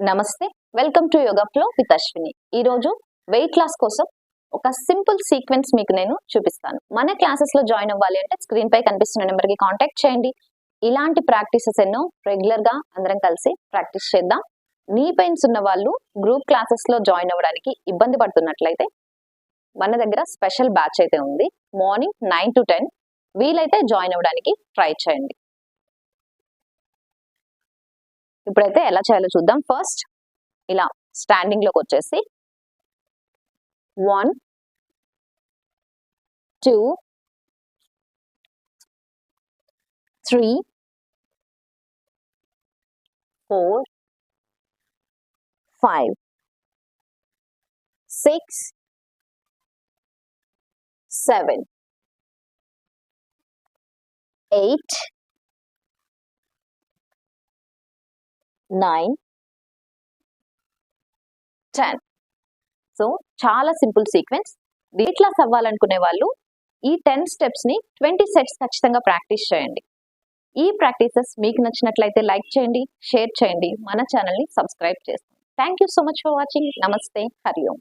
నమస్తే welcome to yoga flow with Ashwini. ఈ రోజు వెయిట్ లాస్ కోసం ఒక సింపుల్ సీక్వెన్స్ మీకు నేను చూపిస్తాను. మన క్లాసెస్లో జాయిన్ అవ్వాలి అంటే స్క్రీన్ పై కనిపిస్తున్న నెంబర్కి కాంటాక్ట్ చేయండి. ఇలాంటి ప్రాక్టీసెస్ ఎన్నో రెగ్యులర్గా అందరం కలిసి ప్రాక్టీస్ చేద్దాం. నీ పెయిన్స్ ఉన్న వాళ్ళు గ్రూప్ క్లాసెస్లో జాయిన్ అవ్వడానికి ఇబ్బంది పడుతున్నట్లయితే మన దగ్గర స్పెషల్ బ్యాచ్ అయితే ఉంది. మార్నింగ్ నైన్ టు టెన్ వీలైతే జాయిన్ అవ్వడానికి ట్రై చేయండి. ఇప్పుడైతే ఎలా చేయాలో చూద్దాం ఫస్ట్ ఇలా స్టాండింగ్ లోకి వచ్చేసి one two three four five six seven eight nine. Ten. So చాలా సింపుల్ సీక్వెన్స్. వెయిట్ లాస్ అవ్వాలనుకునే వాళ్ళు ఈ టెన్ స్టెప్స్ని ట్వంటీ సెట్స్ ఖచ్చితంగా ప్రాక్టీస్ చేయండి. ఈ ప్రాక్టీసెస్ మీకు నచ్చినట్లయితే లైక్ చేయండి షేర్ చేయండి. మన ఛానల్ని సబ్స్క్రైబ్ చేయండి thank you so much for watching నమస్తే. హరి ఓం.